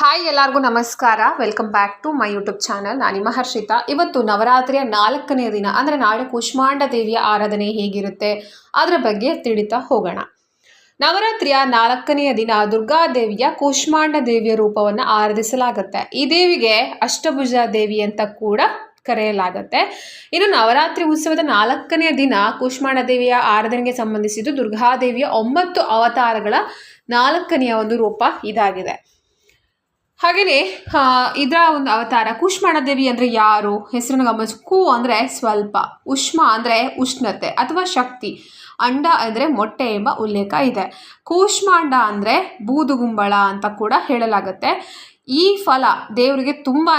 Hi ಎಲ್ಲರಿಗೂ ನಮಸ್ಕಾರ. Welcome back to my YouTube channel ನಾನು ನಿಮ್ಮ ಹರ್ಷಿತಾ. ಇವತ್ತು ನವರಾತ್ರಿಯ ನಾಲ್ಕನೇ ದಿನ, ಅಂದರೆ ನಾಳೆ ಕುಷ್ಮಾಂಡ ದೇವಿಯ ಆರಾಧನೆ ಹೇಗಿರುತ್ತೆ? ಅದರ ಬಗ್ಗೆ ತಿಳಿತಾ ಹೋಗೋಣ. ನವರಾತ್ರಿಯ ನಾಲ್ಕನೆಯ ದಿನ ದುರ್ಗಾದೇವಿಯ ಕೂಷ್ಮಾಂಡ ದೇವಿಯ ರೂಪವನ್ನು ಆರಾಧಿಸಲಾಗುತ್ತೆ. ಈ ದೇವಿಗೆ ಅಷ್ಟಭುಜ ದೇವಿ ಅಂತ ಕೂಡ ಕರೆಯಲಾಗುತ್ತೆ. ಇನ್ನು ನವರಾತ್ರಿ ಉತ್ಸವದ ನಾಲ್ಕನೆಯ ದಿನ ಕೂಷ್ಮಾಂಡ ದೇವಿಯ ಆರಾಧನೆಗೆ ಸಂಬಂಧಿಸಿದ್ದು ದುರ್ಗಾದೇವಿಯ ಒಂಬತ್ತು ಅವತಾರಗಳ ನಾಲ್ಕನೆಯ ಒಂದು ರೂಪ ಇದಾಗಿದೆ. ಹಾಗೆಯೇ ಇದರ ಒಂದು ಅವತಾರ ಕೂಷ್ಮಾಂಡ ದೇವಿ ಅಂದರೆ ಯಾರು? ಹೆಸರನ್ನು ಗಮನಿಸಿ. ಕು ಅಂದರೆ ಸ್ವಲ್ಪ, ಉಷ್ಮ ಅಂದರೆ ಉಷ್ಣತೆ ಅಥವಾ ಶಕ್ತಿ, ಅಂಡ ಅಂದರೆ ಮೊಟ್ಟೆ ಎಂಬ ಉಲ್ಲೇಖ ಇದೆ. ಕೂಷ್ಮಾಂಡ ಅಂದರೆ ಬೂದುಗುಂಬಳ ಅಂತ ಕೂಡ ಹೇಳಲಾಗುತ್ತೆ. ಈ ಫಲ ದೇವರಿಗೆ ತುಂಬಾ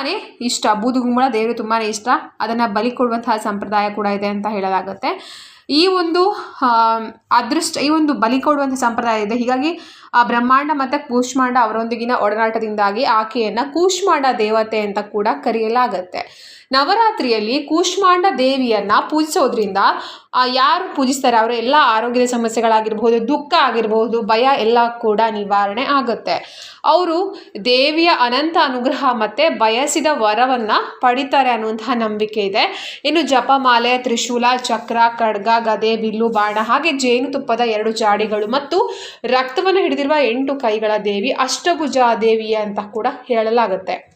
ಇಷ್ಟ. ಬೂದುಗುಂಬಳ ದೇವರಿಗೆ ತುಂಬಾ ಇಷ್ಟ. ಅದನ್ನು ಬಲಿ ಕೊಡುವಂತಹ ಸಂಪ್ರದಾಯ ಕೂಡ ಇದೆ ಅಂತ ಹೇಳಲಾಗುತ್ತೆ. ಈ ಒಂದು ಅದೃಷ್ಟ, ಈ ಒಂದು ಬಲಿ ಕೊಡುವಂಥ ಸಂಪ್ರದಾಯ ಇದೆ. ಹೀಗಾಗಿ, ಆ ಬ್ರಹ್ಮಾಂಡ ಮತ್ತು ಕೂಷ್ಮಾಂಡ ಅವರೊಂದಿಗಿನ ಒಡನಾಟದಿಂದಾಗಿ ಆಕೆಯನ್ನು ಕೂಷ್ಮಾಂಡ ದೇವತೆ ಅಂತ ಕೂಡ ಕರೆಯಲಾಗತ್ತೆ. ನವರಾತ್ರಿಯಲ್ಲಿ ಕೂಷ್ಮಾಂಡ ದೇವಿಯನ್ನು ಪೂಜಿಸೋದ್ರಿಂದ ಯಾರು ಪೂಜಿಸ್ತಾರೆ ಅವರ ಎಲ್ಲ ಆರೋಗ್ಯದ ಸಮಸ್ಯೆಗಳಾಗಿರ್ಬೋದು ದುಃಖ ಆಗಿರ್ಬೋದು ಭಯ ಎಲ್ಲ ಕೂಡ ನಿವಾರಣೆ ಆಗುತ್ತೆ. ಅವರು ದೇವಿಯ ಅನಂತ ಅನುಗ್ರಹ ಮತ್ತು ಬಯಸಿದ ವರವನ್ನು ಪಡಿತಾರೆ ಅನ್ನುವಂತಹ ನಂಬಿಕೆ ಇದೆ. ಇನ್ನು ಜಪಮಾಲೆ, ತ್ರಿಶೂಲ, ಚಕ್ರ, ಖಡ್ಗ, ಗದೆ, ಬಿಲ್ಲು, ಬಾಣ ಹಾಗೆ ಜೇನುತುಪ್ಪದ ಎರಡು ಜಾಡಿಗಳು ಮತ್ತು ರಕ್ತವನ್ನು ಹಿಡಿದಿರುವ ಎಂಟು ಕೈಗಳ ದೇವಿ ಅಷ್ಟಭುಜ ದೇವಿ ಅಂತ ಕೂಡ ಹೇಳಲಾಗುತ್ತೆ.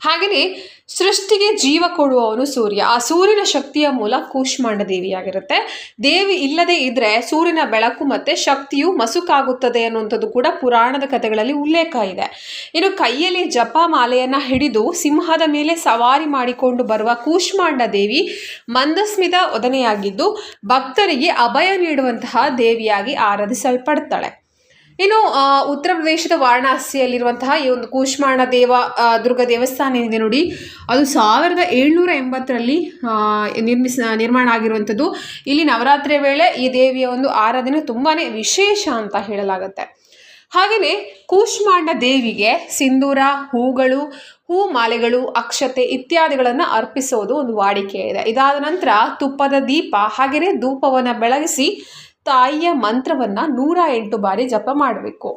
ಹಾಗೆಯೇ ಸೃಷ್ಟಿಗೆ ಜೀವ ಕೊಡುವವನು ಸೂರ್ಯ. ಆ ಸೂರ್ಯನ ಶಕ್ತಿಯ ಮೂಲ ಕೂಷ್ಮಾಂಡ ದೇವಿಯಾಗಿರುತ್ತೆ ದೇವಿ ಇಲ್ಲದೆ ಇದ್ರೆ ಸೂರ್ಯನ ಬೆಳಕು ಮತ್ತೆ ಶಕ್ತಿಯು ಮಸುಕಾಗುತ್ತದೆ ಅನ್ನುವಂಥದ್ದು ಕೂಡ ಪುರಾಣದ ಕಥೆಗಳಲ್ಲಿ ಉಲ್ಲೇಖ ಇದೆ. ಇನ್ನು ಕೈಯಲ್ಲಿ ಜಪ ಮಾಲೆಯನ್ನು ಹಿಡಿದು ಸಿಂಹದ ಮೇಲೆ ಸವಾರಿ ಮಾಡಿಕೊಂಡು ಬರುವ ಕೂಷ್ಮಾಂಡ ದೇವಿ ಮಂದಸ್ಮಿತ ಒದನೆಯಾಗಿದ್ದು ಭಕ್ತರಿಗೆ ಅಭಯ ನೀಡುವಂತಹ ದೇವಿಯಾಗಿ ಆರಾಧಿಸಲ್ಪಡ್ತಾಳೆ. ಇನ್ನು ಉತ್ತರ ಪ್ರದೇಶದ ವಾರಣಾಸಿಯಲ್ಲಿರುವಂತಹ ಈ ಒಂದು ಕೂಷ್ಮಾಂಡ ದೇವ ದುರ್ಗ ದೇವಸ್ಥಾನ ಏನಿದೆ ನೋಡಿ. ಅದು ಸಾವಿರದ ಏಳ್ನೂರ ಎಂಬತ್ತರಲ್ಲಿ ನಿರ್ಮಿಸ, ನಿರ್ಮಾಣ ಆಗಿರುವಂಥದ್ದು. ಇಲ್ಲಿ ನವರಾತ್ರಿಯ ವೇಳೆ ಈ ದೇವಿಯ ಒಂದು ಆರಾಧನೆ ತುಂಬಾ ವಿಶೇಷ ಅಂತ ಹೇಳಲಾಗುತ್ತೆ. ಹಾಗೆಯೇ ಕೂಷ್ಮಾಂಡ ದೇವಿಗೆ ಸಿಂಧೂರ, ಹೂಗಳು, ಹೂ ಮಾಲೆಗಳು, ಅಕ್ಷತೆ ಇತ್ಯಾದಿಗಳನ್ನು ಅರ್ಪಿಸೋದು ಒಂದು ವಾಡಿಕೆ ಇದೆ. ಇದಾದ ನಂತರ ತುಪ್ಪದ ದೀಪ ಹಾಗೆಯೇ ಧೂಪವನ್ನು ಬೆಳಗಿಸಿ ತಾಯಿಯ ಮಂತ್ರವನ್ನು ನೂರ ಎಂಟು ಬಾರಿ ಜಪ ಮಾಡಬೇಕು.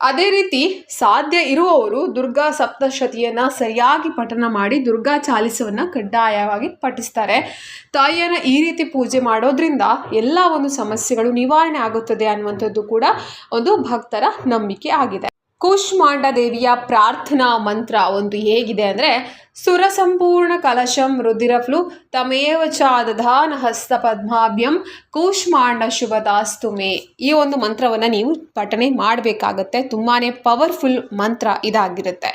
ಅದೇ ರೀತಿ ಸಾಧ್ಯ ಇರುವವರು ದುರ್ಗಾ ಸಪ್ತಶತಿಯನ್ನು ಸರಿಯಾಗಿ ಪಠನ ಮಾಡಿ ದುರ್ಗಾ ಚಾಲಿಸವನ್ನು ಕಡ್ಡಾಯವಾಗಿ ಪಠಿಸ್ತಾರೆ. ತಾಯಿಯನ್ನು ಈ ರೀತಿ ಪೂಜೆ ಮಾಡೋದ್ರಿಂದ ಎಲ್ಲ ಒಂದು ಸಮಸ್ಯೆಗಳು ನಿವಾರಣೆ ಆಗುತ್ತದೆ ಅನ್ನುವಂಥದ್ದು ಕೂಡ ಒಂದು ಭಕ್ತರ ನಂಬಿಕೆ ಆಗಿದೆ. ಕೂಷ್ಮಾಂಡ ದೇವಿಯ ಪ್ರಾರ್ಥನಾ ಮಂತ್ರ ಒಂದು ಹೇಗಿದೆ ಅಂದರೆ ಸುರ ಸಂಪೂರ್ಣ ಕಲಶಂ ರುದಿರಫ್ಲು ತಮೇವ ಚಾದಧಾನ ಹಸ್ತ ಪದ್ಮಾಭ್ಯಂ ಕೂಷ್ಮಾಂಡ ಶುಭದಾಸ್ತು ಮೇ. ಈ ಒಂದು ಮಂತ್ರವನ್ನು ನೀವು ಪಠನೆ ಮಾಡಬೇಕಾಗತ್ತೆ. ತುಂಬಾ ಪವರ್ಫುಲ್ ಮಂತ್ರ ಇದಾಗಿರುತ್ತೆ.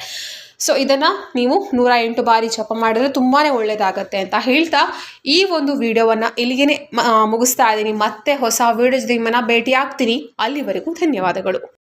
ಸೊ, ಇದನ್ನು ನೀವು ನೂರ ಎಂಟು ಬಾರಿ ಜಪ ಮಾಡಿದ್ರೆ ತುಂಬಾ ಒಳ್ಳೆಯದಾಗತ್ತೆ ಅಂತ ಹೇಳ್ತಾ ಈ ಒಂದು ವಿಡಿಯೋವನ್ನು ಇಲ್ಲಿಗೆ ಮುಗಿಸ್ತಾ ಇದ್ದೀನಿ. ಮತ್ತೆ ಹೊಸ ವಿಡಿಯೋಸ್ ನಿಮ್ಮನ್ನು ಭೇಟಿ ಆಗ್ತೀನಿ ಅಲ್ಲಿವರೆಗೂ ಧನ್ಯವಾದಗಳು.